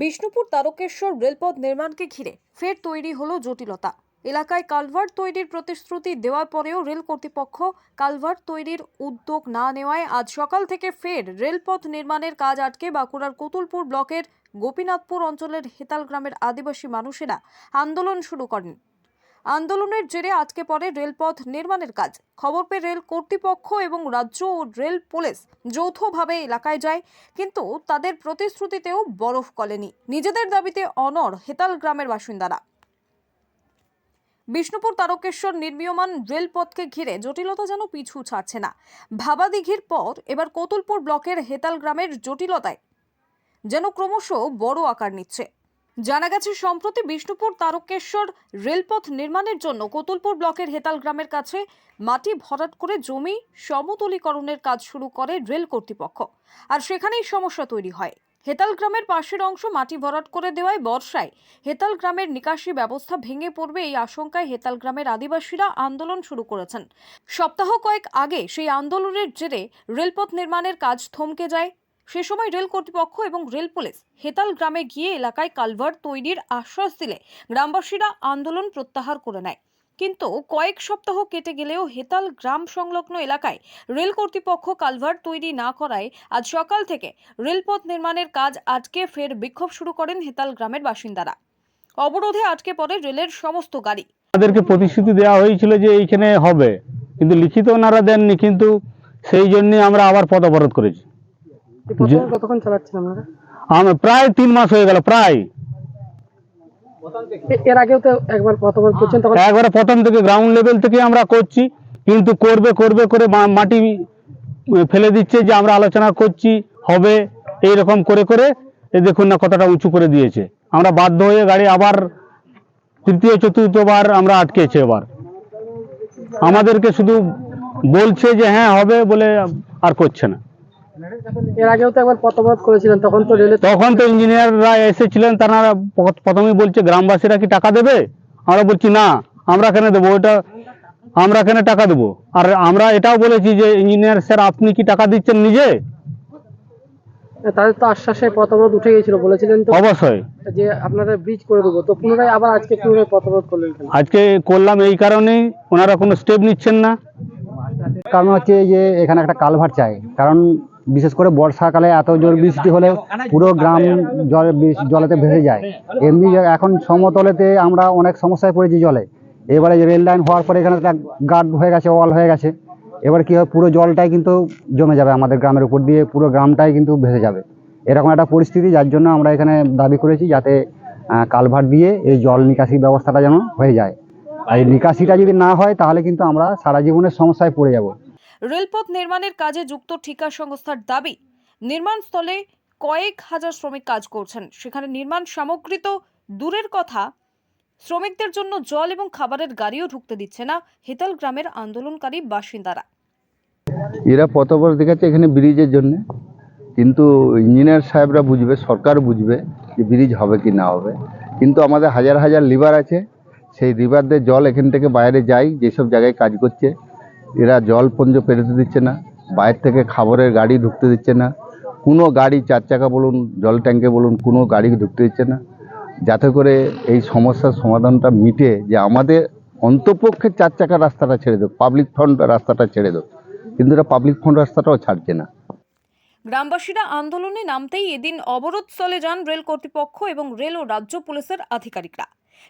বিষ্ণুপুর তারকেশ্বর রেলপথ নির্মাণকে ঘিরে ফের তৈরি হলো জটিলতা। এলাকায় কালভার্ট তৈরির প্রতিশ্রুতি দেওয়ার পরেও রেল কর্তৃপক্ষ কালভার্ট তৈরির উদ্যোগ না নেওয়ায় আজ সকাল থেকে ফের রেলপথ নির্মাণের কাজ আটকে বাঁকুড়ার কতুলপুর ব্লকের গোপীনাথপুর অঞ্চলের হেতাল গ্রামের আদিবাসী মানুষেরা আন্দোলন শুরু করেন। আন্দোলনের জেরে আজকে পরে রেলপথ নির্মাণের কাজ। খবর পেয়ে রেল কর্তৃপক্ষ এবং রাজ্য ও রেল পুলিশ যৌথভাবে এলাকায় যায়, কিন্তু তাদের প্রতিশ্রুতিতেও বরফ গলেনি। নিজেদের দাবিতে অনড় হেতাল গ্রামের বাসিন্দারা। বিষ্ণুপুর তারকেশ্বর নির্মীয়মান রেলপথকে ঘিরে জটিলতা যেন পিছু ছাড়ছে না। ভাবাদিঘির পর এবার কতুলপুর ব্লকের হেতাল গ্রামের জটিলতায় যেন ক্রমশ বড় আকার নিচ্ছে। জানা গেছে, সম্প্রতি বিষ্ণুপুর তারকেশ্বর রেলপথ নির্মাণের জন্য কোতুলপুর ব্লকের হেতাল গ্রামের কাছে মাটি ভরাট করে জমি সমতলীকরণের কাজ শুরু করে রেল কর্তৃপক্ষ। আর সেখানেই সমস্যা তৈরি হয়। হেতাল গ্রামের পাশের অংশ মাটি ভরাট করে দেওয়ায় বর্ষায় হেতাল গ্রামের নিকাশি ব্যবস্থা ভেঙে পড়বে এই আশঙ্কায় হেতাল গ্রামের আদিবাসীরা আন্দোলন শুরু করেছেন। সপ্তাহ কয়েক আগে সেই আন্দোলনের জেরে রেলপথ নির্মাণের কাজ থমকে যায়। সে সময় রেল কর্তৃপক্ষ এবং রেল পুলিশ হেতাল গ্রামে গিয়ে এলাকায় কালভার্ট তৈরির আশ্বাস দিলে গ্রামবাসীরা আন্দোলন প্রত্যাহার করে নেয়। কিন্তু কয়েক সপ্তাহ কেটে গেলেও হেতাল গ্রাম সংলগ্ন এলাকায় রেল কর্তৃপক্ষ কালভার্ট তৈরি না করায় আজ সকাল থেকে রেলপথ নির্মাণের কাজ আটকে ফের বিক্ষোভ শুরু করেন হেতাল গ্রামের বাসিন্দারা। অবরোধে আটকে পড়ে রেলের সমস্ত গাড়ি। তাদেরকে প্রতিশ্রুতি দেওয়া হয়েছিল যে এইখানে হবে। কিন্তু লিখিত ওনারা দেননি, কিন্তু সেই জন্য আমরা আবার পথ অবরোধ করেছি। কতক্ষণ চালাচ্ছেন আপনারা? আমরা প্রায় তিন মাস হয়ে গেল প্রায়। এর আগেও তো একবার প্রথমবার করছেন তখন একবারে প্রথম থেকে গ্রাউন্ড লেভেল থেকে আমরা করছি কিন্তু করবে করবে করে মাটি ফেলে দিচ্ছে যে আমরা আলোচনা করছি হবে এই রকম করে করে এই দেখুন না কতটা উঁচু করে দিয়েছে। আমরা বাধ্য হয়ে গাড়ি আবার তৃতীয় চতুর্থবার আমরা আটকেছি এবার। আমাদেরকে শুধু বলছে যে হ্যাঁ হবে বলে আর করছে না। এর আগেও তো একবার পথবরোধ করেছিলেন তখন তো রেলে তখন তো ইঞ্জিনিয়াররা এসেছিলেন তারা প্রথমেই বলছে গ্রামবাসীরা কি টাকা দেবে? আমরা বলছি না আমরা কেন দেবো? ওটা আমরা কেন টাকা দেবো? আর আমরা এটাও বলেছি যে ইঞ্জিনিয়ার স্যার আপনি কি টাকা দিচ্ছেন নিজে? তাদের তো আশ্বাসে পথবরোধ উঠে গিয়েছিল বলেছিলেন তো অবশ্যই। যে আপনারা ব্রিজ করে দেবো। তো পুনরায় আবার আজকে পুনরায় পথবরোধ করলেন আজকে করলাম এই কারণেই ওনারা কোনো স্টেপ নিচ্ছেন না। কারণ হচ্ছে যে এখানে একটা কালভার চাই। কারণ বিশেষ করে বর্ষাকালে এত জোর বৃষ্টি হলে পুরো গ্রাম জল জলেতে ভেসে যায়। এমনি এখন সমতলেতে আমরা অনেক সমস্যায় পড়েছি জলে। এবারে রেল লাইন হওয়ার পরে এখানে একটা গার্ড হয়ে গেছে ওয়াল হয়ে গেছে। এবার কি হয় পুরো জলটাই কিন্তু জমে যাবে আমাদের গ্রামের উপর দিয়ে পুরো গ্রামটাই কিন্তু ভেসে যাবে। এরকম একটা পরিস্থিতি যার জন্য আমরা এখানে দাবি করেছি যাতে কালভার দিয়ে এই জল নিকাশি ব্যবস্থাটা যেন হয়ে যায়। আর এই নিকাশিটা যদি না হয় তাহলে কিন্তু আমরা সারা জীবনের সমস্যায় পড়ে যাব। রেলপথ নির্মাণের কাজে যুক্ত ঠিকা সংস্থার দাবি নির্মাণস্থলে কয়েক হাজার শ্রমিক কাজ করছেন। সেখানে নির্মাণ সামগ্রী তো দূরের কথা, শ্রমিকদের জন্য জল এবং খাবারের গাড়িও ঢুকতে দিচ্ছে না হেতাল গ্রামের আন্দোলনকারী বাসিন্দারা। এরা পথবর দেখাচ্ছে এখানে ব্রিজের জন্য, কিন্তু ইঞ্জিনিয়ার সাহেবরা বুঝবে, সরকার বুঝবে যে ব্রিজ হবে কি না হবে। কিন্তু আমাদের হাজার হাজার লিভার আছে, সেই লিভারদের জল এখান থেকে বাইরে যায়, যেসব জায়গায় কাজ করছে এরা জল পঞ্জ পেরোতে দিচ্ছে না, বাইরে থেকে খাবারের গাড়ি ঢুকতে দিচ্ছে না, কোনো গাড়ি চার চাকা বলুন, জল ট্যাঙ্কে বলুন, কোনো গাড়ি ঢুকতে দিচ্ছে না। যাতে করে এই সমস্যার সমাধানটা মিটে, যে আমাদের অন্তপক্ষে চার চাকা রাস্তাটা ছেড়ে দেব পাবলিক ফান্ড রাস্তাটা ছেড়ে দেব। কিন্তু এটা পাবলিক ফান্ড রাস্তাটাও ছাড়ছে না। গ্রামবাসীরা আন্দোলনে নামতেই এদিন অবরোধ অবরোধস্থলে যান রেল কর্তৃপক্ষ এবং রেল ও রাজ্য পুলিশের আধিকারিকরা।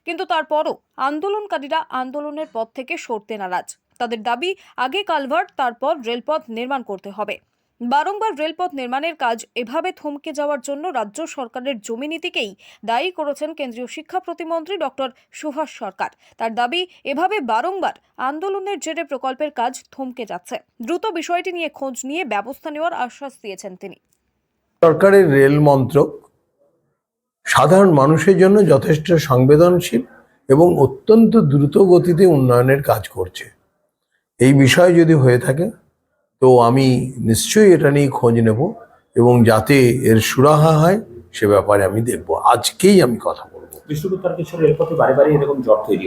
কিন্তু তারপরও আন্দোলনকারীরা আন্দোলনের পথ থেকে সরতে নারাজ। তাদের দাবি, আগে কালভার্ট, তারপর রেলপথ নির্মাণ করতে হবে। বারংবার রেলপথ নির্মাণের কাজ এভাবে থমকে যাওয়ার জন্য রাজ্য সরকারের জমি নীতিকেই দায়ী করেছেন কেন্দ্রীয় শিক্ষা প্রতিমন্ত্রী ডক্টর সুভাষ সরকার। তার দাবি, এভাবে বারংবার আন্দোলনের জেরে প্রকল্পের কাজ থমকে যাচ্ছে। দ্রুত বিষয়টি নিয়ে খোঁজ নিয়ে ব্যবস্থা নেওয়ার আশ্বাস দিয়েছেন তিনি। সরকারের রেল মন্ত্রক সাধারণ মানুষের জন্য যথেষ্ট সংবেদনশীল এবং অত্যন্ত দ্রুত গতিতে উন্নয়নের কাজ করছে। এই বিষয় যদি হয়ে থাকে তো আমি নিশ্চয়ই এটা নিয়ে খোঁজ নেব এবং যাতে এর সুরাহা হয় সে ব্যাপারে আমি দেখব। আজকেই আমি কথা বলব। তৈরি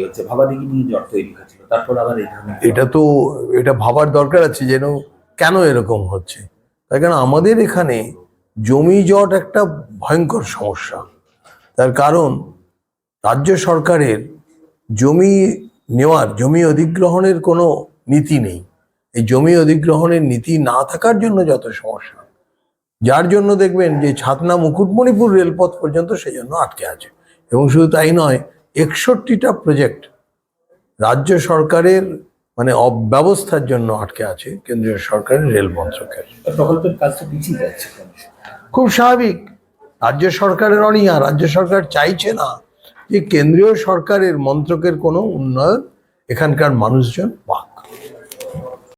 তৈরি এটা তো এটা ভাবার দরকার আছে যেন কেন এরকম হচ্ছে। তাই কারণ আমাদের এখানে জমি জট একটা ভয়ঙ্কর সমস্যা। তার কারণ রাজ্য সরকারের জমি নেওয়ার জমি অধিগ্রহণের কোনো নীতি নেই। এই জমি অধিগ্রহণের নীতি না থাকার জন্য যত সমস্যা। যার জন্য দেখবেন যে ছাতনা মুকুটমণিপুর রেলপথ পর্যন্ত সেজন্য আটকে আছে। এবং শুধু তাই নয় একষট্টিটা প্রজেক্ট রাজ্য সরকারের মানে অব্যবস্থার জন্য আটকে আছে কেন্দ্রীয় সরকারের রেল মন্ত্রকের। প্রকল্পের কাজ তো পিছিয়ে যাচ্ছে খুব স্বাভাবিক। রাজ্য সরকারের অনীহা রাজ্য সরকার চাইছে না যে কেন্দ্রীয় সরকারের মন্ত্রকের কোনো উন্নয়ন এখানকার মানুষজন পাক।